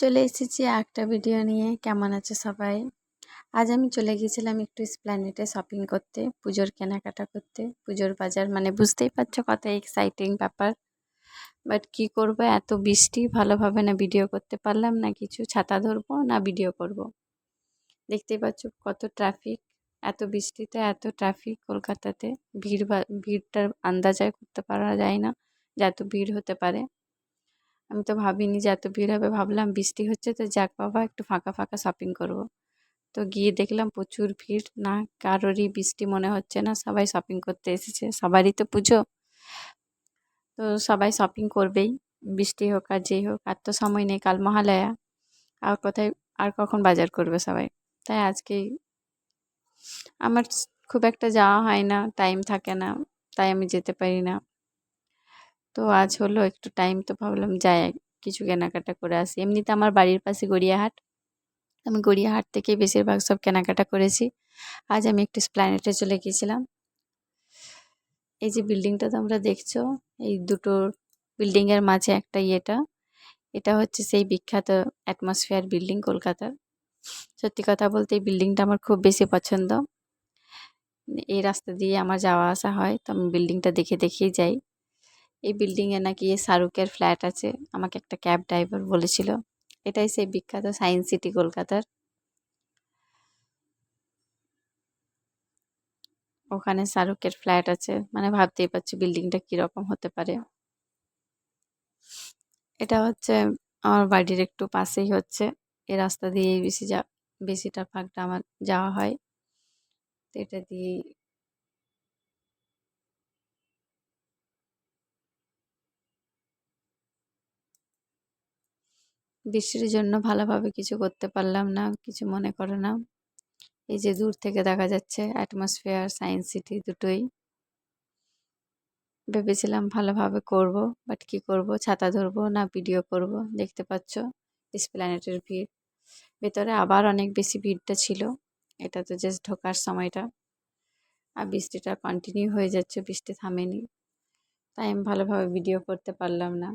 চলে এসেছি একটা ভিডিও নিয়ে। কেমন আছে সবাই? আজ আমি চলে গিয়েছিলাম একটু স্প্ল্যানেটে শপিং করতে, পুজোর কেনাকাটা করতে। পুজোর বাজার মানে বুঝতেই পারছ কত এক্সাইটিং ব্যাপার। বাট কি করব, এত বৃষ্টি, ভালোভাবে না ভিডিও করতে পারলাম না কিছু। ছাতা ধরবো না ভিডিও করব। দেখতেই পাচ্ছ কত ট্রাফিক এত বৃষ্টিতে, এত ট্রাফিক কলকাতাতে। ভিড় ভিড়টার আন্দাজায় করতে পারা যায় না। যে এত ভিড় হতে পারে। আমি তো ভাবিনি যে এত ভিড় হবে। ভাবলাম বৃষ্টি হচ্ছে তো যাক বাবা, একটু ফাঁকা ফাঁকা শপিং করব। তো গিয়ে দেখলাম প্রচুর ভিড়। না কারোরই বৃষ্টি মনে হচ্ছে না, সবাই শপিং করতে এসেছে। সবারই তো পুজো। তো সবাই শপিং করবেই, বৃষ্টি হোক আর যেই হোক। আর তো সময় নেই কাল মহালয়া আর কোথায়, আর কখন বাজার করবে সবাই? তাই আজকেই আমার খুব একটা যাওয়া হয় না টাইম থাকে না। তাই আমি যেতে পারি না। তো আজ হলো, একটু টাইম তো ভাবলাম যাই, কিছু কেনাকাটা করে আসি। এমনিতে আমার বাড়ির পাশে গড়িয়াহাট। আমি গড়িয়াহাট থেকেই বেশিরভাগ সব কেনাকাটা করেছি। আজ আমি একটু স্প্ল্যানেটে চলে গিয়েছিলাম। এই যে বিল্ডিংটা তোমরা দেখছ, এই দুটো বিল্ডিংয়ের মাঝে একটা ইয়েটা। এটা হচ্ছে সেই বিখ্যাত অ্যাটমসফিয়ার বিল্ডিং কলকাতার। সত্যি কথা বলতে এই বিল্ডিংটা আমার খুব বেশি পছন্দ। এই রাস্তা দিয়ে আমার যাওয়া আসা হয়, তো আমি বিল্ডিংটা দেখে দেখেই যাই। এই বিল্ডিংয়ে নাকি শাহরুখের ফ্ল্যাট আছে। আমাকে একটা ক্যাব ড্রাইভার বলেছিল। এটাই সেই বিখ্যাত সায়েন্স সিটি কলকাতার। ওখানে শাহরুখের ফ্ল্যাট আছে। মানে ভাবতেই পারছি বিল্ডিংটা কীরকম হতে পারে। এটা হচ্ছে, আমার বাড়ির একটু পাশেই হচ্ছে। এ রাস্তা দিয়েই বেশি যা, বেশিটা ভাগটা আমার যাওয়া হয়। এটা দিয়েই বৃষ্টির জন্য ভালোভাবে কিছু করতে পারলাম না, কিছু মনে করে না। এই যে দূর থেকে দেখা যাচ্ছে অ্যাটমসফিয়ার সায়েন্স সিটি দুটোই। ভেবেছিলাম ভালোভাবে করব বাট কি করব? ছাতা ধরবো না ভিডিও করব? দেখতে পাচ্ছ? প্ল্যানেটের ভিড়। ভেতরে আবার অনেক বেশি ভিড়টা ছিল। এটা তো জাস্ট ঢোকার সময়টা। আর বৃষ্টিটা কন্টিনিউ হয়ে যাচ্ছে, বৃষ্টি থামেনি। তাই আমি ভালোভাবে ভিডিও করতে পারলাম না।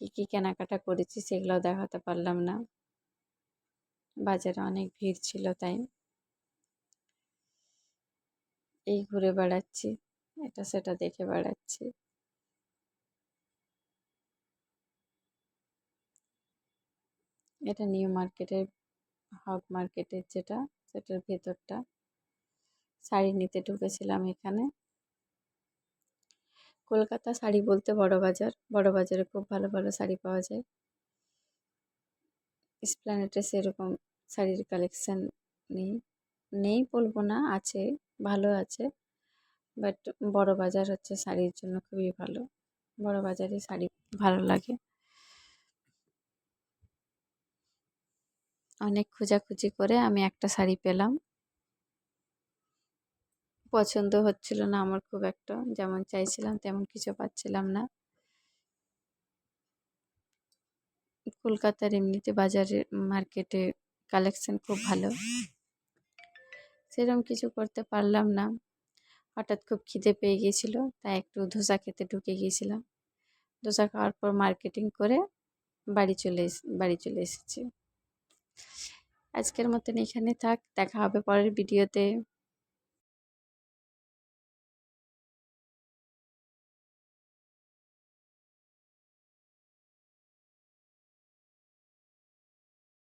কী কী কেনাকাটা করেছি সেগুলো দেখাতে পারলাম না। বাজারে অনেক ভিড় ছিল তাই। এই ঘুরে বেড়াচ্ছি, এটা সেটা দেখে বেড়াচ্ছি। এটা নিউ মার্কেটের হক মার্কেটের যেটা, সেটার ভেতরটা। শাড়ি নিতে ঢুকেছিলাম এখানে। কলকাতা শাড়ি বলতে বড় বাজার। বড় বাজারে খুব ভালো ভালো শাড়ি পাওয়া যায়। স্প্ল্যানেটে সেরকম শাড়ির কালেকশান নেই। নেই বলব না, আছে, ভালো আছে। বাট বড় বাজার হচ্ছে শাড়ির জন্য খুবই ভালো। বড় বাজারে শাড়ি ভালো লাগে। অনেক খোঁজাখুঁজি করে আমি একটা শাড়ি পেলাম। পছন্দ হচ্ছিল না আমার খুব একটা। যেমন চাইছিলাম তেমন কিছু পাচ্ছিলাম না। কলকাতার এমনিতে বাজারে, মার্কেটে কালেকশন খুব ভালো। সেরকম কিছু করতে পারলাম না। হঠাৎ খুব খিদে পেয়ে গিয়েছিল, তাই একটু ধোসা খেতে ঢুকে গিয়েছিলাম। ধোসা খাওয়ার পর মার্কেটিং করে বাড়ি চলে বাড়ি চলে এসেছি। আজকের মতন এখানে থাক, দেখা হবে পরের ভিডিওতে